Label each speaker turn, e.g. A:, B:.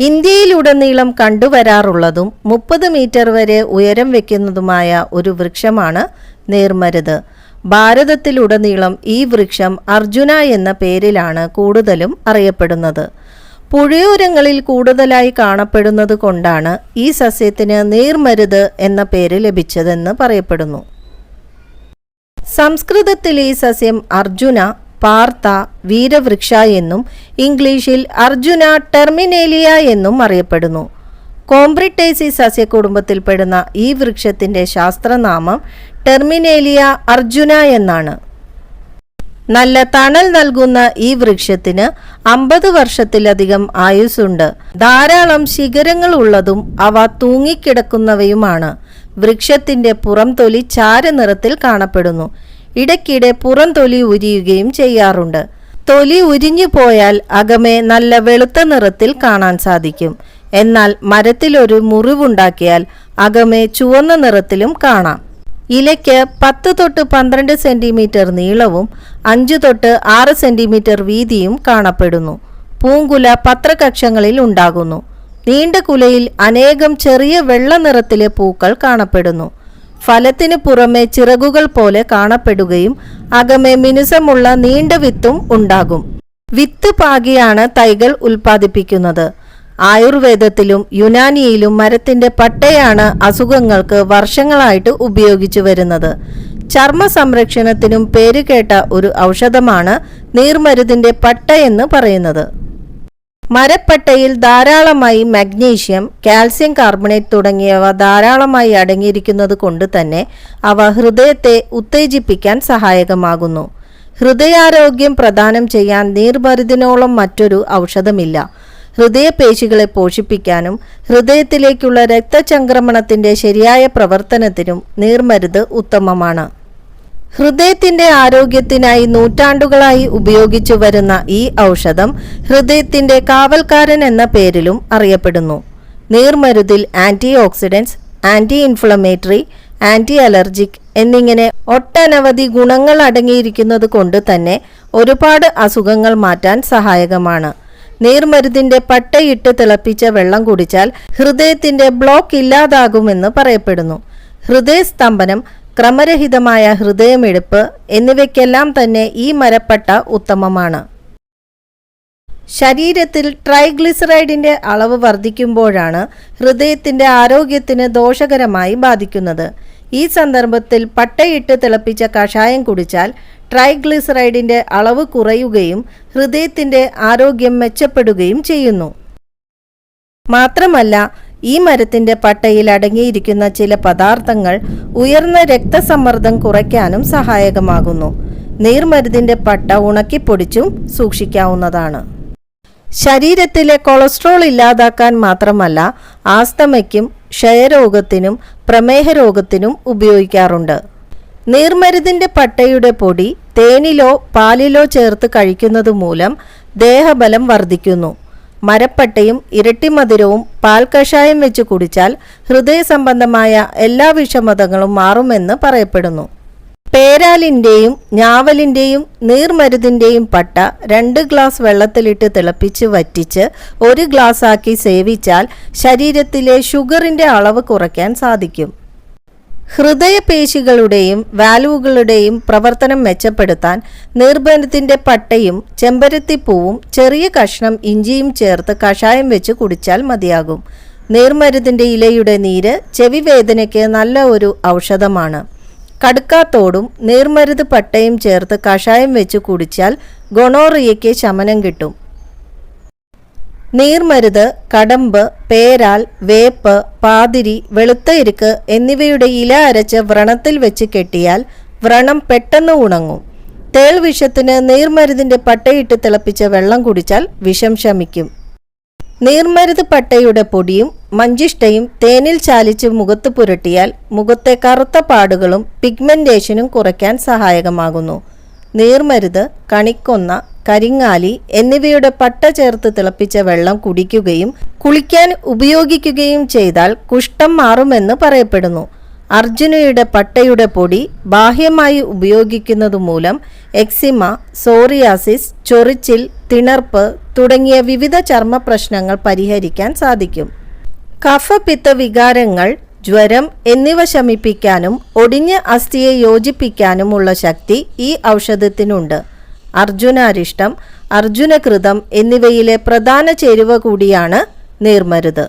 A: ഇന്ത്യയിലുടനീളം കണ്ടുവരാറുള്ളതും മുപ്പത് മീറ്റർ വരെ ഉയരം വയ്ക്കുന്നതുമായ ഒരു വൃക്ഷമാണ് നേർമരുത്. ഭാരതത്തിലുടനീളം ഈ വൃക്ഷം അർജുന എന്ന പേരിലാണ് കൂടുതലും അറിയപ്പെടുന്നത്. പുഴയോരങ്ങളിൽ കൂടുതലായി കാണപ്പെടുന്നത് കൊണ്ടാണ് ഈ സസ്യത്തിന് നീർമരുത് എന്ന പേര് ലഭിച്ചതെന്ന് പറയപ്പെടുന്നു. സംസ്കൃതത്തിൽ ഈ സസ്യം അർജുന പാർത്ത വീരവൃക്ഷ എന്നും ഇംഗ്ലീഷിൽ അർജുന ടെർമിനേലിയ എന്നും അറിയപ്പെടുന്നു. കോംബ്രിട്ടേസി സസ്യകുടുംബത്തിൽപ്പെടുന്ന ഈ വൃക്ഷത്തിന്റെ ശാസ്ത്രനാമം ടെർമിനേലിയ അർജുന എന്നാണ്. നല്ല തണൽ നൽകുന്ന ഈ വൃക്ഷത്തിന് അമ്പത് വർഷത്തിലധികം ആയുസ്സുണ്ട്. ധാരാളം ശിഖരങ്ങൾ ഉള്ളതും അവ തൂങ്ങിക്കിടക്കുന്നവയുമാണ്. വൃക്ഷത്തിന്റെ പുറംതൊലി ചാരനിറത്തിൽ കാണപ്പെടുന്നു. ഇടയ്ക്കിടെ പുറംതൊലി ഉരിയുകയും ചെയ്യാറുണ്ട്. തൊലി ഉരിഞ്ഞു പോയാൽ അകമെ നല്ല വെളുത്ത നിറത്തിൽ കാണാൻ സാധിക്കും. എന്നാൽ മരത്തിലൊരു മുറിവുണ്ടാക്കിയാൽ അകമെ ചുവന്ന നിറത്തിലും കാണാം. ഇലയ്ക്ക് പത്ത് തൊട്ട് പന്ത്രണ്ട് സെന്റിമീറ്റർ നീളവും അഞ്ച് തൊട്ട് ആറ് സെന്റിമീറ്റർ വീതിയും കാണപ്പെടുന്നു. പൂങ്കുല പത്രകക്ഷങ്ങളിൽ ഉണ്ടാകുന്നു. നീണ്ട കുലയിൽ അനേകം ചെറിയ വെള്ള നിറത്തിലെ പൂക്കൾ കാണപ്പെടുന്നു. ഫലത്തിന് പുറമെ ചിറകുകൾ പോലെ കാണപ്പെടുകയും അകമെ മിനുസമുള്ള നീണ്ട വിത്തും ഉണ്ടാകും. വിത്ത് പാകിയാണ് തൈകൾ ഉൽപ്പാദിപ്പിക്കുന്നത്. ആയുർവേദത്തിലും യുനാനിയിലും മരത്തിന്റെ പട്ടയാണ് അസുഖങ്ങൾക്ക് വർഷങ്ങളായിട്ട് ഉപയോഗിച്ചു വരുന്നത്. ചർമ്മ സംരക്ഷണത്തിനും പേരുകേട്ട ഒരു ഔഷധമാണ് നീർമരുതിന്റെ പട്ട എന്ന് പറയുന്നത്. മരപ്പട്ടയിൽ ധാരാളമായി മഗ്നീഷ്യം കാൽസ്യം കാർബണേറ്റ് തുടങ്ങിയവ ധാരാളമായി അടങ്ങിയിരിക്കുന്നത് കൊണ്ട് തന്നെ അവ ഹൃദയത്തെ ഉത്തേജിപ്പിക്കാൻ സഹായകമാകുന്നു. ഹൃദയാരോഗ്യം പ്രദാനം ചെയ്യാൻ നീർമരുതിനോളം മറ്റൊരു ഔഷധമില്ല. ഹൃദയപേശികളെ പോഷിപ്പിക്കാനും ഹൃദയത്തിലേക്കുള്ള രക്തചംക്രമണത്തിന്റെ ശരിയായ പ്രവർത്തനത്തിനും നീർമരുത് ഉത്തമമാണ്. ഹൃദയത്തിന്റെ ആരോഗ്യത്തിനായി നൂറ്റാണ്ടുകളായി ഉപയോഗിച്ചു വരുന്ന ഈ ഔഷധം ഹൃദയത്തിന്റെ കാവൽക്കാരൻ എന്ന പേരിലും അറിയപ്പെടുന്നു. നീർമരുതിൽ anti oxidants anti inflammatory anti allergic എന്നിങ്ങനെ ഒട്ടനവധി ഗുണങ്ങൾ അടങ്ങിയിരിക്കുന്നത് കൊണ്ട് തന്നെ ഒരുപാട് അസുഖങ്ങൾ മാറ്റാൻ സഹായകമാണ്. നീർമരുതിന്റെ പട്ടയിട്ട് തിളപ്പിച്ച വെള്ളം കുടിച്ചാൽ ഹൃദയത്തിന്റെ ബ്ലോക്ക് ഇല്ലാതാകുമെന്ന് പറയപ്പെടുന്നു. ഹൃദയസ്തംഭനം ക്രമരഹിതമായ ഹൃദയമെടുപ്പ് എന്നിവയ്ക്കെല്ലാം തന്നെ ഈ മരപ്പട്ട ഉത്തമമാണ്. ശരീരത്തിൽ ട്രൈഗ്ലിസറൈഡിന്റെ അളവ് വർദ്ധിക്കുമ്പോഴാണ് ഹൃദയത്തിന്റെ ആരോഗ്യത്തിന് ദോഷകരമായി ബാധിക്കുന്നത്. ഈ സന്ദർഭത്തിൽ പട്ടയിട്ട് തിളപ്പിച്ച കഷായം കുടിച്ചാൽ ട്രൈഗ്ലിസറൈഡിന്റെ അളവ് കുറയുകയും ഹൃദയത്തിന്റെ ആരോഗ്യം മെച്ചപ്പെടുകയും ചെയ്യുന്നു. മാത്രമല്ല ഈ മരത്തിന്റെ പട്ടയിൽ അടങ്ങിയിരിക്കുന്ന ചില പദാർത്ഥങ്ങൾ ഉയർന്ന രക്തസമ്മർദ്ദം കുറയ്ക്കാനും സഹായകമാകുന്നു. നീർമരുതിന്റെ പട്ട ഉണക്കിപ്പൊടിച്ചും സൂക്ഷിക്കാവുന്നതാണ്. ശരീരത്തിലെ കൊളസ്ട്രോൾ ഇല്ലാതാക്കാൻ മാത്രമല്ല ആസ്തമയ്ക്കും ക്ഷയരോഗത്തിനും പ്രമേഹ രോഗത്തിനും ഉപയോഗിക്കാറുണ്ട്. നീർമരുതിന്റെ പട്ടയുടെ പൊടി തേനിലോ പാലിലോ ചേർത്ത് കഴിക്കുന്നത് മൂലം ദേഹബലം വർദ്ധിക്കുന്നു. മരപ്പട്ടയും ഇരട്ടിമധുരവും പാൽ കഷായം വെച്ച് കുടിച്ചാൽ ഹൃദയ സംബന്ധമായ എല്ലാ വിഷമതകളും മാറുമെന്ന് പറയപ്പെടുന്നു. പേരാലിന്റെയും ഞാവലിന്റെയും നീർമരുതിന്റെയും പട്ട രണ്ട് ഗ്ലാസ് വെള്ളത്തിലിട്ട് തിളപ്പിച്ച് വറ്റിച്ച് ഒരു ഗ്ലാസ് ആക്കി സേവിച്ചാൽ ശരീരത്തിലെ ഷുഗറിന്റെ അളവ് കുറയ്ക്കാൻ സാധിക്കും. ഹൃദയപേശികളുടെയും വാൽവുകളുടെയും പ്രവർത്തനം മെച്ചപ്പെടുത്താൻ നിർബന്ധത്തിന്റെ പട്ടയും ചെമ്പരത്തിപ്പൂവും ചെറിയ കഷ്ണം ഇഞ്ചിയും ചേർത്ത് കഷായം വെച്ച് കുടിച്ചാൽ മതിയാകും. നീർമരുതിന്റെ ഇലയുടെ നീര് ചെവി വേദനയ്ക്ക് നല്ല ഒരു ഔഷധമാണ്. കടുക്കാത്തോടും നീർമരുത് പട്ടയും ചേർത്ത് കഷായം വെച്ച് കുടിച്ചാൽ ഗൊണോറിയയ്ക്ക് ശമനം കിട്ടും. നീർമരുത് കടമ്പ് പേരാൽ വേപ്പ് പാതിരി വെളുത്ത ഇരുക്ക് എന്നിവയുടെ ഇല അരച്ച് വ്രണത്തിൽ വെച്ച് കെട്ടിയാൽ വ്രണം പെട്ടെന്ന് ഉണങ്ങും. തേൾ വിഷത്തിന് നീർമരുതിന്റെ പട്ടയിട്ട് തിളപ്പിച്ച വെള്ളം കുടിച്ചാൽ വിഷം ശമിക്കും. നീർമരുത് പട്ടയുടെ പൊടിയും മഞ്ചിഷ്ടയും തേനിൽ ചാലിച്ച് മുഖത്ത് പുരട്ടിയാൽ മുഖത്തെ കറുത്ത പാടുകളും പിഗ്മെന്റേഷനും കുറയ്ക്കാൻ സഹായകമാകുന്നു. നീർമരുത് കണിക്കൊന്ന കരിങ്ങാലി എന്നിവയുടെ പട്ട ചേർത്ത് തിളപ്പിച്ച വെള്ളം കുടിക്കുകയും കുളിക്കാൻ ഉപയോഗിക്കുകയും ചെയ്താൽ കുഷ്ഠം മാറുമെന്ന് പറയപ്പെടുന്നു. അർജുനയുടെ പട്ടയുടെ പൊടി ബാഹ്യമായി ഉപയോഗിക്കുന്നത് മൂലം എക്സിമ സോറിയാസിസ് ചൊറിച്ചിൽ തിണർപ്പ് തുടങ്ങിയ വിവിധ ചർമ്മ പ്രശ്നങ്ങൾ പരിഹരിക്കാൻ സാധിക്കും. കഫപിത്ത വികാരങ്ങൾ ജ്വരം എന്നിവ ശമിപ്പിക്കാനും ഒടിഞ്ഞ അസ്ഥിയെ യോജിപ്പിക്കാനുമുള്ള ശക്തി ഈ ഔഷധത്തിനുണ്ട്. അർജുനാരിഷ്ടം അർജുനകൃതം എന്നിവയിലെ പ്രധാന ചേരുവ കൂടിയാണ് നീർമരുത്.